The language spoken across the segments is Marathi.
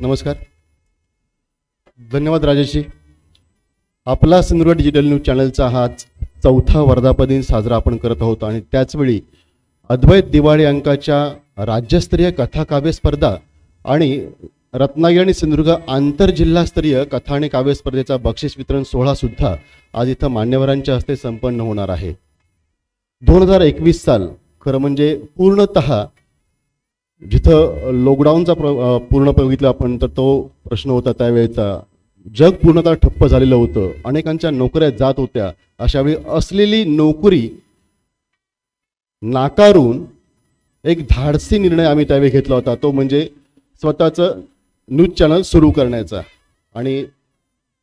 नमस्कार. धन्यवाद राजेशजी. आपला सिंधुदुर्ग डिजिटल न्यूज चॅनलचा हा चौथा वर्धापदिन साजरा आपण करत आहोत आणि त्याचवेळी अद्वैत दिवाळी अंकाच्या राज्यस्तरीय कथाकाव्य स्पर्धा आणि रत्नागिरी आणि सिंधुदुर्ग आंतरजिल्हास्तरीय कथा आणि काव्य स्पर्धेचा बक्षीस वितरण सोहळासुद्धा आज इथं मान्यवरांच्या हस्ते संपन्न होणार आहे. दोन हजार एकवीस साल खरं म्हणजे पूर्णतः जिथं लॉकडाऊनचा प्र पूर्ण बघितलं आपण तर तो प्रश्न होता त्यावेळेचा. जग पूर्णतः ठप्प झालेलं होतं. अनेकांच्या नोकऱ्या जात होत्या. अशावेळी असलेली नोकरी नाकारून एक धाडसी निर्णय आम्ही त्यावेळी घेतला होता. तो म्हणजे स्वतःचं न्यूज चॅनल सुरू करण्याचा. आणि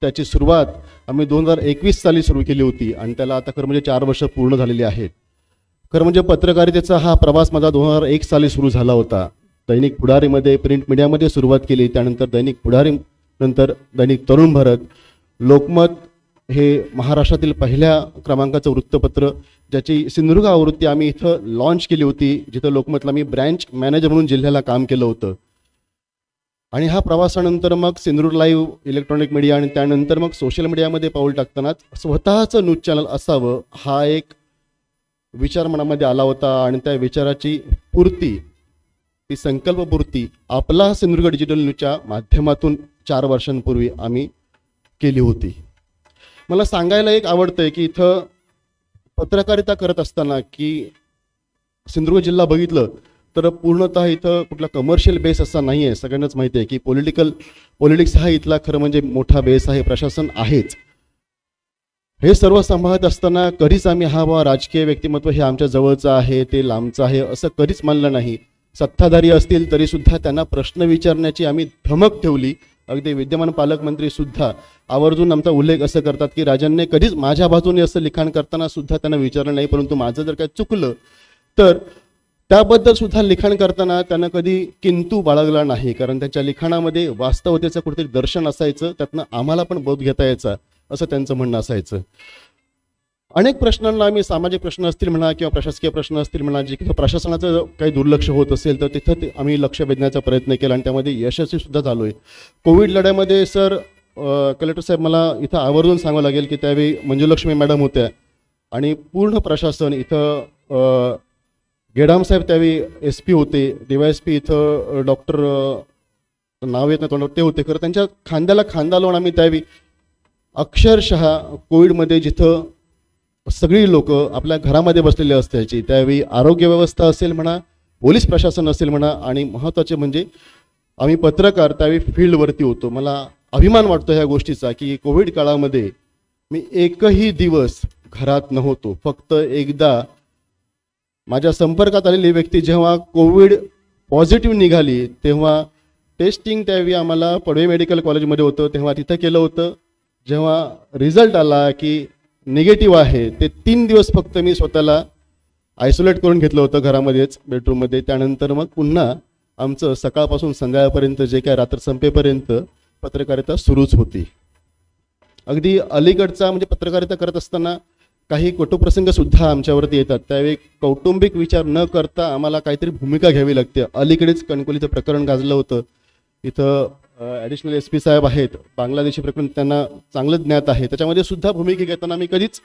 त्याची सुरुवात आम्ही दोन हजार एकवीस साली सुरू केली होती. आणि त्याला आता खरं म्हणजे चार वर्ष पूर्ण झालेली आहेत. खरं म्हणजे पत्रकारितेचा हा प्रवास माझा दोन हजार एक साली सुरू झाला होता. दैनिक पुढारीमध्ये प्रिंट मीडियामध्ये सुरुवात केली. त्यानंतर दैनिक पुढारी नंतर दैनिक तरुण भारत. लोकमत हे महाराष्ट्रातील पहिल्या क्रमांकाचं वृत्तपत्र ज्याची सिंधुदुर्ग आवृत्ती आम्ही इथं लॉन्च केली होती जिथं लोकमतला मी ब्रँच मॅनेजर म्हणून जिल्ह्याला काम केलं होतं. आणि हा प्रवासानंतर मग सिंधुदुर्ग लाईव्ह इलेक्ट्रॉनिक मीडिया आणि त्यानंतर मग सोशल मीडियामध्ये पाऊल टाकतानाच स्वतःचं न्यूज चॅनल असावं हा एक विचार मनामध्ये आला होता आणि त्या विचाराची पूर्ती ती संकल्पपूर्ती आपला सिंधुदुर्ग डिजिटल न्यूजच्या माध्यमातून चार वर्षांपूर्वी आम्ही केली होती. मला सांगायला एक आवडतंय की इथं पत्रकारिता करत असताना की सिंधुदुर्ग जिल्हा बघितलं तर पूर्णतः इथं कुठला कमर्शियल बेस असा नाही आहे सगळ्यांनाच माहिती आहे की पॉलिटिकल पॉलिटिक्स हा इथला खरं म्हणजे मोठा बेस आहे प्रशासन आहेच. हे सर्व सांभाळत असताना कधीच आम्ही हा बा राजकीय व्यक्तिमत्व हे आमच्या जवळचं आहे ते लांबचं आहे असं कधीच मानलं नाही. सत्ताधारी असतील तरी सुद्धा त्यांना प्रश्न विचारण्याची आम्ही धमक ठेवली. अगदी विद्यमान पालकमंत्री सुद्धा आवर्जून आमचा उल्लेख असं करतात की राजांनी कधीच माझ्या बाजूने असं लिखाण करताना सुद्धा त्यांना विचारलं नाही परंतु माझं जर काय चुकलं तर त्याबद्दल सुद्धा लिखाण करताना त्यांना कधी किंतू बाळगला नाही. कारण त्यांच्या लिखाणामध्ये वास्तवतेचं कुठेतरी दर्शन असायचं त्यातनं आम्हाला पण बोध घेता यायचा. असं त्यांचं म्हणणं असायचं. अनेक प्रश्नांना आम्ही सामाजिक प्रश्न असतील म्हणा किंवा प्रशासकीय प्रश्न असतील म्हणा जे किंवा प्रशासनाचं काही दुर्लक्ष होत असेल तर तिथं ते आम्ही लक्ष वेधण्याचा प्रयत्न केला आणि त्यामध्ये यशस्वी सुद्धा झालो आहे कोविड लढ्यामध्ये सर कलेक्टर साहेब मला इथं आवर्जून सांगावं लागेल की त्यावेळी मंजुलक्ष्मी मॅडम होत्या आणि पूर्ण प्रशासन इथं गेडाम साहेब त्यावेळी एस पी होते डी वाय एस पी इथं डॉक्टर नाव येत नाही तोंडावर ते होते. खरं त्यांच्या खांद्याला खांदा लावून आम्ही त्यावेळी अक्षरशः कोविडमध्ये जिथं सगळी लोक आपल्या घरामध्ये बसलेली असायची त्यावेळी आरोग्य व्यवस्था असेल म्हणा पोलीस प्रशासन असेल म्हणा आणि महत्त्वाचे म्हणजे आम्ही पत्रकार त्यावेळी फील्डवरती होतो. मला अभिमान वाटतो ह्या गोष्टीचा की कोविड काळामध्ये मी एकही दिवस घरात नव्हतो. फक्त एकदा माझ्या संपर्कात आलेली व्यक्ती जेव्हा कोविड पॉझिटिव्ह निघाली तेव्हा टेस्टिंग त्यावेळी आम्हाला पडवे मेडिकल कॉलेजमध्ये होतं तेव्हा तिथं केलं होतं. जेव्हा रिझल्ट आला की निगेटिव्ह आहे ते तीन दिवस फक्त मी स्वतःला आयसोलेट करून घेतलं होतं घरामध्येच बेडरूममध्ये त्यानंतर मग पुन्हा आमचं सकाळपासून संध्याकाळपर्यंत जे काय रात्र संपेपर्यंत पत्रकारिता सुरूच होती. अगदी अलीकडचा म्हणजे पत्रकारिता करत असताना काही कटुप्रसंगसुद्धा आमच्यावरती येतात. त्यावेळी कौटुंबिक विचार न करता आम्हाला काहीतरी भूमिका घ्यावी लागते. अलीकडेच कणकोलीचं प्रकरण गाजलं होतं. इथं ॲडिशनल एस पी साहेब आहेत. बांगलादेशी प्रकरण त्यांना चांगलं ज्ञात आहे. त्याच्यामध्ये सुद्धा भूमिका घेताना मी कधीच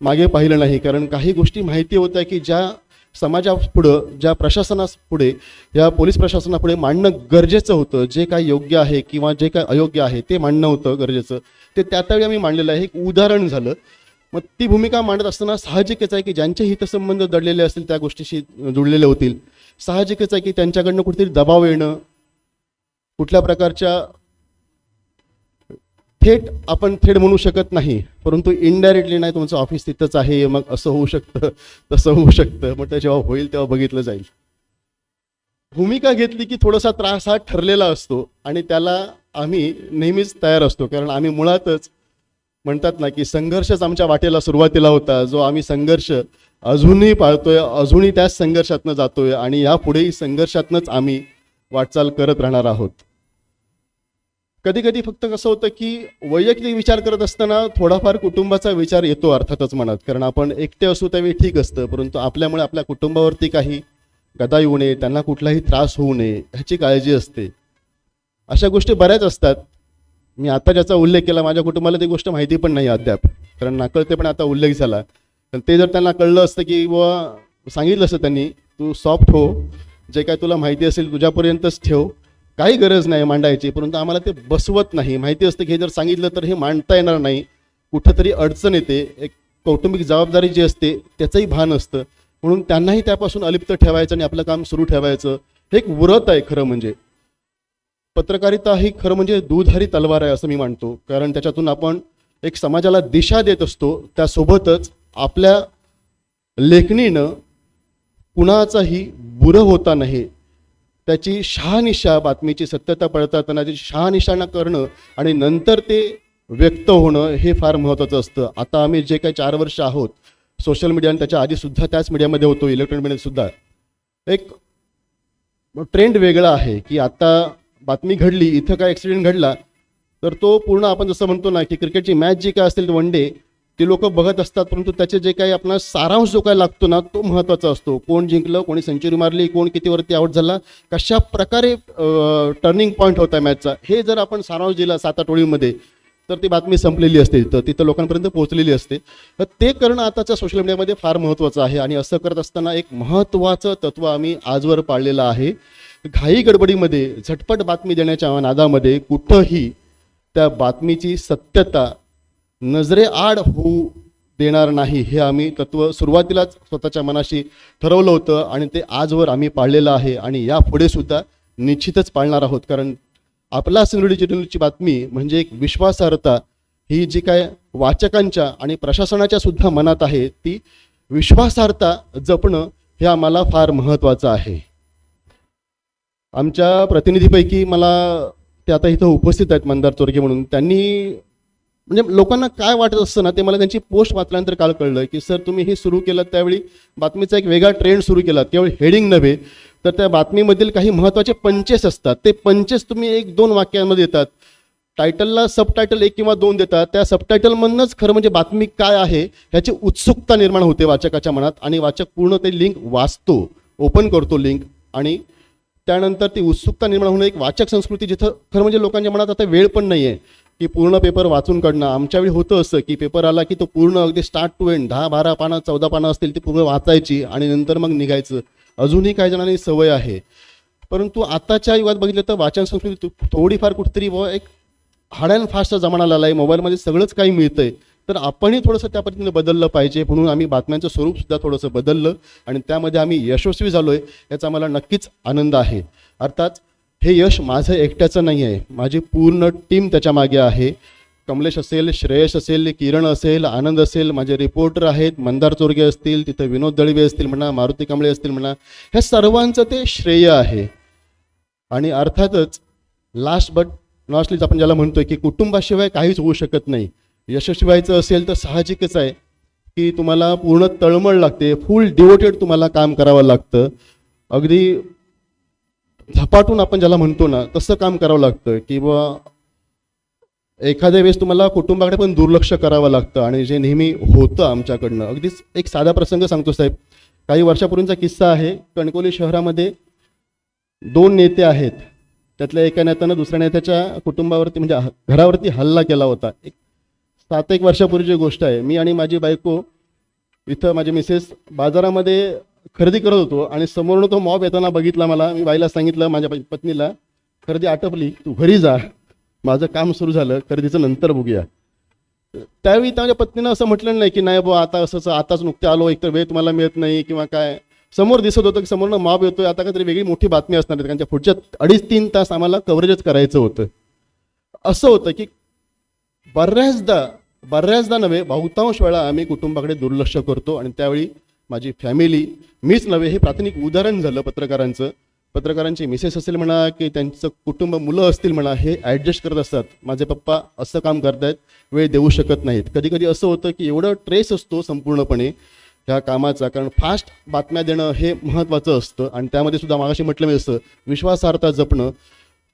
मागे पाहिलं नाही. कारण काही गोष्टी माहिती होत्या की ज्या समाजापुढं ज्या प्रशासनापुढे या पोलीस प्रशासनापुढे मांडणं गरजेचं होतं. जे काय योग्य आहे किंवा जे काय अयोग्य आहे ते मांडणं होतं गरजेचं. ते त्या त्यावेळी आम्ही मांडलेलं आहे. एक उदाहरण झालं. मग ती भूमिका मांडत असताना साहजिकच आहे की ज्यांचे हितसंबंध दडलेले असतील त्या गोष्टीशी जुळलेले होतील. साहजिकच आहे की त्यांच्याकडनं कुठेतरी दबाव येणं कुठल्या प्रकारच्या थेट आपण थेट म्हणू शकत नाही परंतु इनडायरेक्टली नाही तुमचं ऑफिस तिथंच आहे मग असं होऊ शकतं तसं होऊ शकतं. मग ते जेव्हा होईल तेव्हा बघितलं जाईल. भूमिका घेतली की थोडासा त्रास हा ठरलेला असतो आणि त्याला आम्ही नेहमीच तयार असतो. कारण आम्ही मुळातच म्हणतात ना की संघर्षच आमच्या वाटेला सुरुवातीला होता. जो आम्ही संघर्ष अजूनही पाळतोय अजूनही त्याच संघर्षातनं जातोय आणि यापुढेही संघर्षातनंच आम्ही वाटचाल करत राहणार आहोत. कधी कधी फक्त कसं होतं की वैयक्तिक विचार करत असताना थोडाफार कुटुंबाचा विचार येतो अर्थातच मनात. कारण आपण एकटे असू त्यावेळी ठीक असतं परंतु आपल्यामुळे आपल्या कुटुंबावरती काही गदा येऊ नये त्यांना कुठलाही त्रास होऊ नये ह्याची काळजी असते. अशा गोष्टी बऱ्याच असतात. मी आता ज्याचा उल्लेख केला माझ्या कुटुंबाला ती गोष्ट माहिती पण नाही अद्याप. कारण नाकळते पण आता उल्लेख झाला. तर ते जर त्यांना कळलं असतं की बुवा सांगितलं असतं त्यांनी तू सॉफ्ट हो जे काय तुला माहिती असेल तुझ्यापर्यंतच ठेव. काही गरज नाही मांडायची परंतु आम्हाला ते बसवत नाही. माहिती असतं की हे जर सांगितलं तर हे मांडता येणार नाही. कुठंतरी अडचण येते. एक कौटुंबिक जबाबदारी जी असते त्याचंही भान असतं. म्हणून त्यांनाही त्यापासून अलिप्त ठेवायचं आणि आपलं काम सुरू ठेवायचं हे एक व्रत आहे खरं म्हणजे. पत्रकारिता ही खरं म्हणजे दूधारी तलवार आहे असं मी मानतो. कारण त्याच्यातून आपण एक समाजाला दिशा देत असतो. त्यासोबतच आपल्या लेखणीनं कुणाचाही बुरं होता नाही. त्याची शहानिशा बातमीची सत्यता पडताना त्याची शहानिशाणा करणं आणि नंतर ते व्यक्त होणं हे फार महत्त्वाचं असतं. आता आम्ही जे काही चार वर्ष आहोत सोशल मीडिया आणि त्याच्या आधीसुद्धा त्याच मीडियामध्ये होतो इलेक्ट्रॉनिक मीडियासुद्धा एक ट्रेंड वेगळा आहे की आता बातमी घडली इथं काय ॲक्सिडेंट घडला तर तो पूर्ण आपण जसं म्हणतो ना की क्रिकेटची मॅच जी काय असेल वन डे ते लोक बघत असतात परंतु त्याचे जे काही आपला सारांश जो काय लागतो ना तो महत्त्वाचा असतो. कोण जिंकलं कोणी सेंचुरी मारली कोण कितीवरती आउट झाला कशा प्रकारे टर्निंग पॉईंट होता मॅचचा हे जर आपण सारांश दिला सात आठ ओळीमध्ये तर ती बातमी संपलेली असते. तर तिथं लोकांपर्यंत पोहोचलेली असते. तर ते करणं आताच्या सोशल मीडियामध्ये फार महत्त्वाचं आहे आणि असं करत असताना एक महत्त्वाचं तत्व आम्ही आजवर पाळलेलं आहे. घाई गडबडीमध्ये झटपट बातमी देण्याच्या नादामध्ये कुठंही त्या बातमीची सत्यता नजरे आड होऊ देणार नाही हे आम्ही तत्व सुरुवातीलाच स्वतःच्या मनाशी ठरवलं होतं आणि ते आजवर आम्ही पाळलेलं आहे आणि यापुढे सुद्धा निश्चितच पाळणार आहोत. कारण आपला सिंधुडी चॅनलची बातमी म्हणजे एक विश्वासार्हता ही जी काय वाचकांच्या आणि प्रशासनाच्या सुद्धा मनात आहे ती विश्वासार्हता जपणं हे आम्हाला फार महत्त्वाचं आहे. आमच्या प्रतिनिधीपैकी मला ते आता इथं उपस्थित आहेत मंदार चोरगे म्हणून. त्यांनी म्हणजे लोकांना काय वाटत असतं ना ते मला त्यांची पोस्ट वाचल्यानंतर काल कळलं की सर तुम्ही हे सुरू केलं त्यावेळी बातमीचा एक वेगळा ट्रेंड सुरू केला केवळ हेडिंग नव्हे तर त्या बातमीमधील काही महत्त्वाचे पंचेस असतात. ते पंचेस तुम्ही एक दोन वाक्यांमध्ये देतात. टायटलला सबटायटल एक किंवा दोन देतात. त्या सबटायटलमधनंच खरं म्हणजे बातमी काय आहे ह्याची उत्सुकता निर्माण होते वाचकाच्या मनात आणि वाचक पूर्ण ते लिंक वाचतो ओपन करतो लिंक आणि त्यानंतर ती उत्सुकता निर्माण होणं एक वाचक संस्कृती जिथं खरं म्हणजे लोकांच्या मनात आता वेळ पण नाही आहे की पूर्ण पेपर वाचून काढणं. आमच्यावेळी होतं असं की पेपर आला की तो पूर्ण अगदी स्टार्ट टू एंड दहा बारा पानं चौदा पानं असतील ती पूर्ण वाचायची आणि नंतर मग निघायचं. अजूनही काही जणांनी सवय आहे. परंतु आताच्या युगात बघितलं तर वाचन संस्कृती थोडीफार कुठेतरी व एक हाड अँड फास्टचा जमाना आला आहे. मोबाईलमध्ये सगळंच काही मिळतंय. तर आपणही थोडंसं त्या पद्धतीने बदललं पाहिजे म्हणून आम्ही बातम्यांचं स्वरूपसुद्धा थोडंसं बदललं आणि त्यामध्ये आम्ही यशस्वी झालो आहे याचा मला नक्कीच आनंद आहे. अर्थात हे यश माझं एकट्याचं नाही आहे माझी पूर्ण टीम त्याच्यामागे आहे. कमलेश असेल श्रेयश असेल किरण असेल आनंद असेल माझे रिपोर्टर आहेत मंदार चोरगे असतील तिथं विनोद दळवे असतील म्हणा मारुती कांबळे असतील म्हणा ह्या सर्वांचं ते श्रेय आहे. आणि अर्थातच लास्ट बट नॉस्टलीच आपण ज्याला म्हणतोय की कुटुंबाशिवाय काहीच होऊ शकत नाही. यशस्वी व्हायचं असेल तर साहजिकच आहे की तुम्हाला पूर्ण तळमळ लागते फुल डिवोटेड तुम्हाला काम करावं लागतं. अगदी झपाटून आपण ज्याला म्हणतो ना तसं काम करावं लागतं किंवा एखाद्या वेळेस तुम्हाला कुटुंबाकडे पण दुर्लक्ष करावं लागतं आणि जे नेहमी होतं आमच्याकडनं. अगदीच एक साधा प्रसंग सांगतो साहेब. काही वर्षापूर्वीचा किस्सा आहे. कणकोली शहरामध्ये दोन नेते आहेत. त्यातल्या एका नेत्यानं दुसऱ्या नेत्याच्या कुटुंबावरती म्हणजे ह- घरावरती हल्ला केला होता. एक सात एक वर्षापूर्वीची गोष्ट आहे. मी आणि माझी बायको इथं माझी मिसेस बाजारामध्ये खरेदी करत होतो आणि समोरनं तो मॉब येताना बघितला मला. मी बाईला सांगितलं माझ्या प- पत्नीला खरेदी आटपली तू घरी जा. माझं काम सुरू झालं खरेदीचं नंतर बघूया. त्यावेळी त्या माझ्या पत्नीनं असं म्हटलं नाही की नाही बुवा आता असंच आताच नुकते आलो एकतर वेळ तुम्हाला मिळत नाही किंवा काय. समोर दिसत होतं की समोरनं मॉब येतोय. आता काहीतरी वेगळी मोठी बातमी असणार आहे. कारण त्या पुढच्या अडीच तीन तास आम्हाला कव्हरेजच करायचं होतं. असं होतं की बऱ्याचदा बऱ्याचदा नव्हे बहुतांश वेळा आम्ही कुटुंबाकडे दुर्लक्ष करतो आणि त्यावेळी माझी फॅमिली मीच नव्हे हे प्राथमिक उदाहरण झालं पत्रकारांचं. पत्रकारांची मिसेस असेल म्हणा की त्यांचं कुटुंब मुलं असतील म्हणा हे ॲडजस्ट करत असतात. माझे पप्पा असं काम करतायत वेळ देऊ शकत नाहीत. कधी कधी असं होतं की एवढं ट्रेस असतो संपूर्णपणे ह्या कामाचा कारण फास्ट बातम्या देणं हे महत्त्वाचं असतं. आणि त्यामध्ये सुद्धा मागाशी म्हटलं मी असं विश्वासार्हता जपणं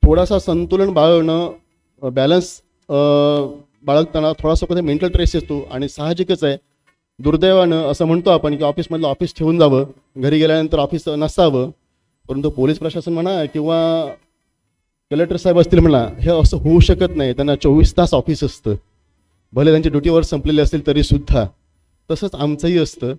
थोडासा संतुलन बाळगणं बॅलन्स बाळगताना थोडासा कधी मेंटल ट्रेस येतो. आणि साहजिकच आहे दुर्दैवानं असं म्हणतो आपण की ऑफिसमधलं ऑफिस ठेवून जावं घरी गेल्यानंतर ऑफिस नसावं परंतु पोलीस प्रशासन म्हणा किंवा कलेक्टर साहेब असतील म्हणा हे असं होऊ शकत नाही. त्यांना चोवीस तास ऑफिस असतं. भले त्यांची ड्युटीवर संपलेले असतील तरीसुद्धा तसंच आमचंही असतं.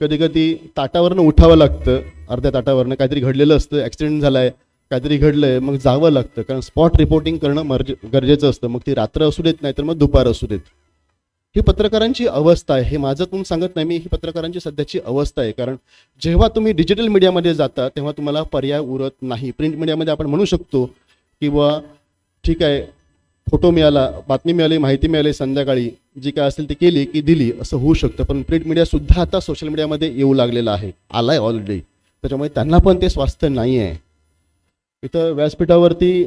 कधी कधी ताटावरनं उठावं लागतं. अर्ध्या ताटावरनं काहीतरी घडलेलं असतं. ॲक्सिडेंट झाला आहे काहीतरी घडलं आहे मग जावं लागतं. कारण स्पॉट रिपोर्टिंग करणं मर्ज गरजेचं असतं. मग ती रात्र असू देत नाही तर मग दुपार असू देत. ही पत्रकारांची अवस्था आहे. हे माझं तुम्ही सांगत नाही मी ही पत्रकारांची सध्याची अवस्था आहे. कारण जेव्हा तुम्ही डिजिटल मीडियामध्ये जाता तेव्हा तुम्हाला पर्याय उरत नाही. प्रिंट मीडियामध्ये आपण म्हणू शकतो किंवा ठीक आहे फोटो मिळाला बातमी मिळाली माहिती मिळाली संध्याकाळी जी काय असेल ती केली की दिली असं होऊ शकतं. पण प्रिंट मीडियासुद्धा आता सोशल मीडियामध्ये येऊ लागलेला आहे. आला आहे ऑलरेडी त्याच्यामुळे त्यांना पण ते स्वास्थ्य नाही आहे इथं व्यासपीठावरती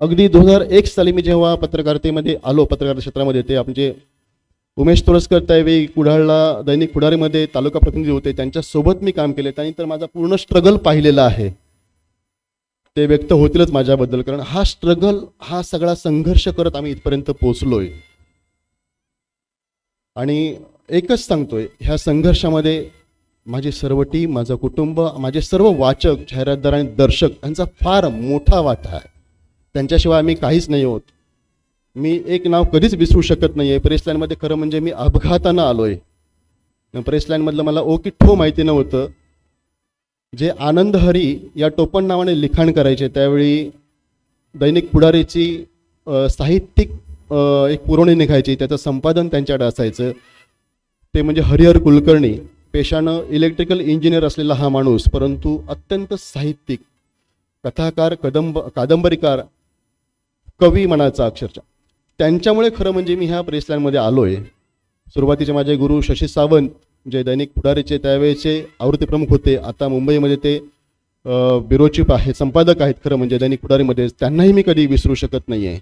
अगदी दोन हजार एक साली मी जेव्हा पत्रकारितेमध्ये आलो पत्रकार क्षेत्रामध्ये ते आमचे उमेश तुरस्कर त्यावेळी कुडाळला दैनिक पुढारीमध्ये तालुका प्रतिनिधी होते. त्यांच्यासोबत मी काम केले. त्यानंतर माझा पूर्ण स्ट्रगल पाहिलेला आहे. ते व्यक्त होतीलच माझ्याबद्दल कारण हा स्ट्रगल हा सगळा संघर्ष करत आम्ही इथपर्यंत पोचलोय आणि एकच सांगतोय ह्या संघर्षामध्ये माझी सर्व टीम माझं कुटुंब माझे सर्व वाचक जाहिरातदार आणि दर्शक यांचा फार मोठा वाटा आहे. त्यांच्याशिवाय आम्ही काहीच नाही होत. मी एक नाव कधीच विसरू शकत नाही आहे प्रेसलाईनमध्ये खरं म्हणजे मी अपघातानं आलो आहे प्रेसलाईनमधलं मला ओ की ठो माहिती नव्हतं. जे आनंद हरी या टोपण नावाने लिखाण करायचे त्यावेळी दैनिक पुढारीची साहित्यिक एक पुरवणी निघायची त्याचं संपादन त्यांच्याकडे असायचं. ते म्हणजे हरिहर कुलकर्णी. पेशानं इलेक्ट्रिकल इंजिनियर असलेला हा माणूस परंतु अत्यंत साहित्यिक कथाकार कदंब कादंबरीकार कवी म्हणायचा अक्षरशः. त्यांच्यामुळे खरं म्हणजे मी ह्या प्रेसलाईनमध्ये आलो आहे सुरुवातीचे माझे गुरु शशी सावंत जे दैनिक पुढारीचे त्यावेळेचे आवृत्तीप्रमुख होते. आता मुंबईमध्ये ते अ, ब्युरो चीफ आहेत संपादक आहेत खरं म्हणजे दैनिक पुढारीमध्ये. त्यांनाही मी कधी विसरू शकत नाही आहे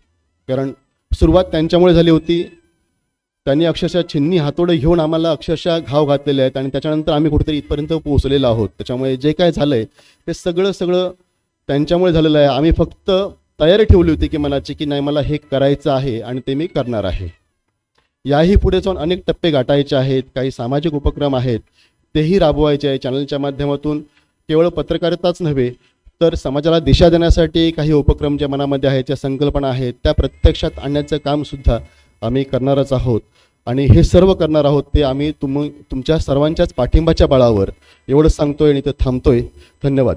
कारण सुरुवात त्यांच्यामुळे झाली होती. त्यांनी अक्षरशः छिन्नी हातोडे घेऊन आम्हाला अक्षरशः घाव घातलेले आहेत आणि त्याच्यानंतर आम्ही कुठेतरी इथपर्यंत पोहोचलेलो आहोत. त्याच्यामुळे जे काय झालं आहे ते सगळं सगळं त्यांच्यामुळे झालेलं आहे. आम्ही फक्त तयारी ठेवली होती की मनाची की नाही मला हे करायचं आहे आणि ते मी करणार आहे. याही पुढे जाऊन अनेक टप्पे गाठायचे आहेत काही सामाजिक उपक्रम आहेत तेही राबवायचे आहे. चॅनलच्या माध्यमातून केवळ पत्रकारिताच नव्हे तर समाजाला दिशा देण्यासाठी काही उपक्रम ज्या मनामध्ये आहेत ज्या संकल्पना आहेत त्या प्रत्यक्षात आणण्याचं कामसुद्धा आम्ही करणारच आहोत. आणि हे सर्व करणार आहोत ते आम्ही तुम तुमच्या सर्वांच्याच पाठिंबाच्या बळावर. एवढं सांगतोय आणि इथं थांबतोय. धन्यवाद.